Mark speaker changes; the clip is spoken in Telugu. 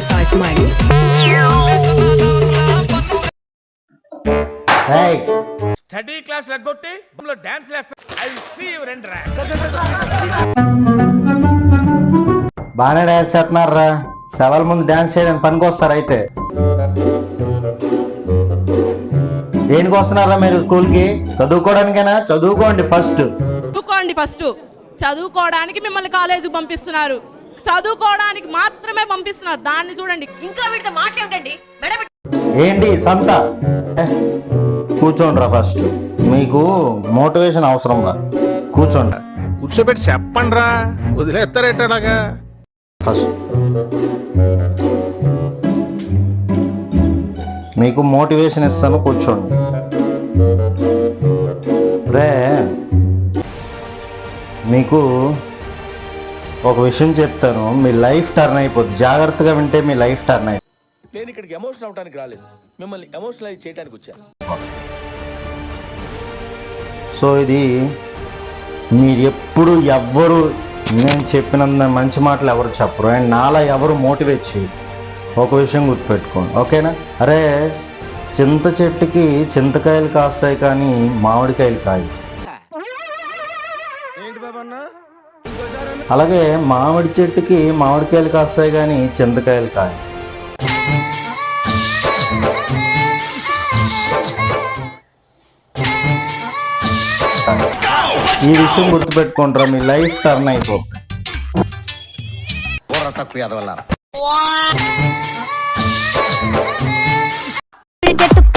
Speaker 1: Sir
Speaker 2: Smiley.
Speaker 3: ఏయ్
Speaker 4: స్టడీ క్లాస్ లెగ్గొట్టి డాన్స్ ఐ సీ యు రెండు
Speaker 3: బాగానే డాన్స్ చేస్తున్నారా సెవెల్ ముందు డాన్స్ చేయడానికి పనికి వస్తారు అయితే. దేనికి వస్తున్నారా మీరు స్కూల్కి చదువుకోవడానికేనా? చదువుకోండి ఫస్ట్
Speaker 5: చదువుకోండి ఫస్ట్ చదువుకోవడానికి మిమ్మల్ని కాలేజీకి పంపిస్తున్నారు. చదువుకోవడానికి మాత్రమే పంపిస్తున్నారు. దాన్ని చూడండి.
Speaker 6: ఇంకా వీటితో మాట్లాడండి. మేడం
Speaker 3: ఏంటి సంత? కూర్చోండి రా ఫస్ట్ మీకు మోటివేషన్ అవసరం రా. కూర్చోండి.
Speaker 4: కూర్చోబెట్టి చెప్పండి రా. వదిలేస్తారేటలాగా
Speaker 3: ఫస్ట్ మీకు మోటివేషన్ ఇస్తాను కూర్చోండి. మీకు ఒక విషయం చెప్తాను. మీ లైఫ్ టర్న్ అయిపోద్ది. జాగ్రత్తగా వింటే మీ లైఫ్ టర్న్ అయిపోతుంది
Speaker 7: నేను ఇక్కడికి ఎమోషన్ అవడానికి రాలేదు. మిమ్మల్ని ఎమోషనలైజ్ చేయడానికి వచ్చాను
Speaker 3: సో ఇది మీరు ఎప్పుడు ఎవ్వరు నేను చెప్పినంత మంచి మాటలు ఎవరు చెప్పరు. అండ్ నాలా ఎవరు మోటివేట్ చేయరు. ఒక విషయం గుర్తుపెట్టుకోండి ఓకేనా? అరే చింత చెట్టుకి చింతకాయలు కాస్తాయి కానీ మామిడికాయలు కాయి. అలాగే మామిడి చెట్టుకి మామిడికాయలు కాస్తాయి కానీ చింతకాయలు కాయి ఈ విషయం గుర్తుపెట్టుకుంటారా మీ లైఫ్ టర్న్ అయిపోతుంది
Speaker 2: చెట్టు